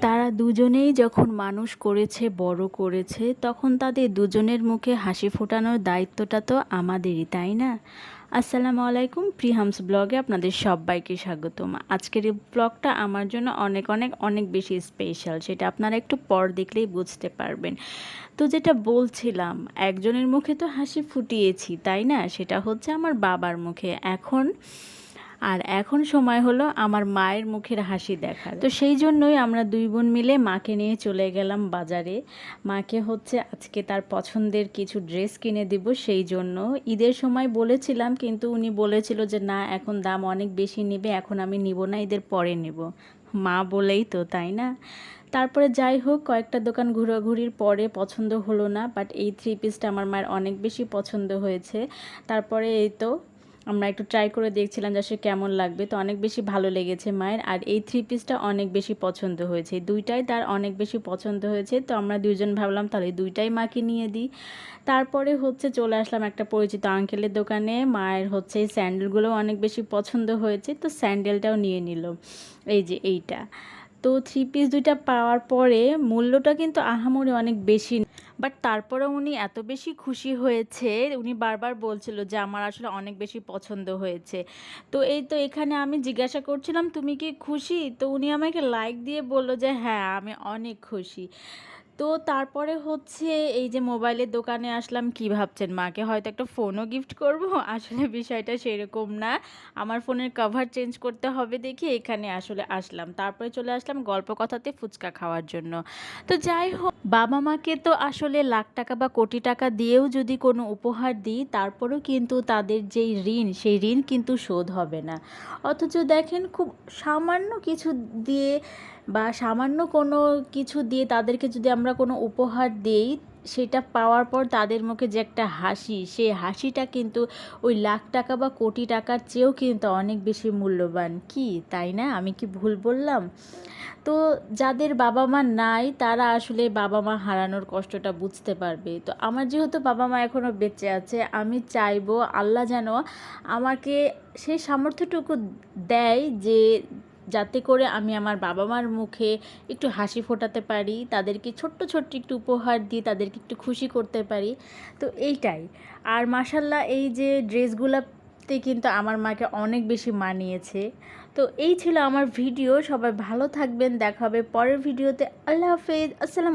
তারা দুজনেই যখন মানুষ করেছে, বড় করেছে, তখন তাদের দুজনের মুখে হাসি ফোটানোর দায়িত্বটা তো আমাদেরই, তাই না? আসসালামু আলাইকুম, প্রিহামস ব্লগে আপনাদের সবাইকে স্বাগতম। আজকের এই ব্লগটা আমার জন্য অনেক অনেক অনেক বেশি স্পেশাল সেটা আপনারা একটু পর দেখলেই বুঝতে পারবেন। তো যেটা বলছিলাম, একজনের মুখে তো হাসি ফুটিয়েছি, তাই না? সেটা হচ্ছে আমার বাবার মুখে। এখন আর এখন সময় হলো আমার মায়ের মুখের হাসি দেখার। তো সেই জন্যই আমরা দুই বোন মিলে মাকে নিয়ে চলে গেলাম বাজারে। মাকে হচ্ছে আজকে তার পছন্দের কিছু ড্রেস কিনে দিব সেই জন্য। ঈদের সময় বলেছিলাম, কিন্তু উনি বলেছিল যে, না, এখন দাম অনেক বেশি নেবে, এখন আমি নিব না, ঈদের পরে নেব। মা বলেই তো, তাই না? তারপরে যাই হোক, কয়েকটা দোকান ঘোরাঘুরির পরে পছন্দ হলো না বাট এই থ্রি পিসটা আমার মায়ের অনেক বেশি পছন্দ হয়েছে। তারপরে এই তো আমরা একটু ট্রাই করে দেখছিলাম যে আসলে কেমন লাগবে। তো অনেক বেশি ভালো লেগেছে মায়ের। আর এই থ্রি পিসটা অনেক বেশি পছন্দ হয়েছে। দুইটাই তার অনেক বেশি পছন্দ হয়েছে। তো আমরা দুজন ভাবলাম, তাহলে দুইটাই মাকে নিয়ে দিই। তারপরে হচ্ছে চলে আসলাম একটা পরিচিত আঙ্কেলের দোকানে। মায়ের হচ্ছে স্যান্ডেলগুলো অনেক বেশি পছন্দ হয়েছে। তো স্যান্ডেলটাও নিয়ে নিল। এই যে এইটা। তো থ্রি পিস দুইটা পাওয়ার পরে মূল্যটা কিন্তু আহামরি অনেক বেশি। বাট তারপরে উনি এত বেশি খুশি হয়েছে, উনি বারবার বলছিল যে আমার আসলে অনেক বেশি পছন্দ হয়েছে। তো এই তো এখানে আমি জিজ্ঞাসা করছিলাম, তুমি কি খুশি? তো উনি আমাকে লাইক দিয়ে বলল যে হ্যাঁ আমি অনেক খুশি। তো তারপরে হচ্ছে এই যে মোবাইলের দোকানে আসলাম, কি ভাবছেন মাকে? হয়তো একটা ফোনও গিফট করব। আসলে বিষয়টা সেরকম না। আমার ফোনের কভার চেঞ্জ করতে হবে দেখি এখানে আসলে আসলাম। তারপরে চলে আসলাম গল্প কথাতে ফুচকা খাওয়ার জন্য। তো যাই হোক, বাবা মাকে তো আসলে লাখ টাকা বা কোটি টাকা দিয়েও যদি কোনো উপহার দিই, তারপরেও কিন্তু তাদের যেই ঋণ, সেই ঋণ কিন্তু শোধ হবে না। অথচ দেখেন খুব সামান্য কিছু দিয়ে বা সামান্য কোনো কিছু দিয়ে তাদেরকে যদি আমরা কোনো উপহার দিই, সেটা পাওয়ার পর তাদের মুখে যে একটা হাসি, সেই হাসিটা কিন্তু ওই লাখ টাকা বা কোটি টাকার চেয়েও কিন্তু অনেক বেশি মূল্যবান। কি, তাই না? আমি কি ভুল বললাম? তো যাদের বাবা মা নাই, তারা আসলে বাবা মা হারানোর কষ্টটা বুঝতে পারবে। তো আমার যেহেতু বাবা মা এখনও বেঁচে আছে, আমি চাইব আল্লাহ যেন আমাকে সেই সামর্থ্যটুকু দেয় যে যাতে করে আমি আমার বাবা মার মুখে একটু হাসি ফোটাতে পারি, তাদেরকে ছোট্ট ছোট্ট একটু উপহার দিয়ে তাদেরকে একটু খুশি করতে পারি। তো এইটাই। আর মাসাল্লাহ এই যে ড্রেসগুলোতে কিন্তু আমার মাকে অনেক বেশি মানিয়েছে। তো এই ছিল আমার ভিডিও। সবাই ভালো থাকবেন। দেখাবে পরের ভিডিওতে। আল্লাহ হাফেজ। আসসালাম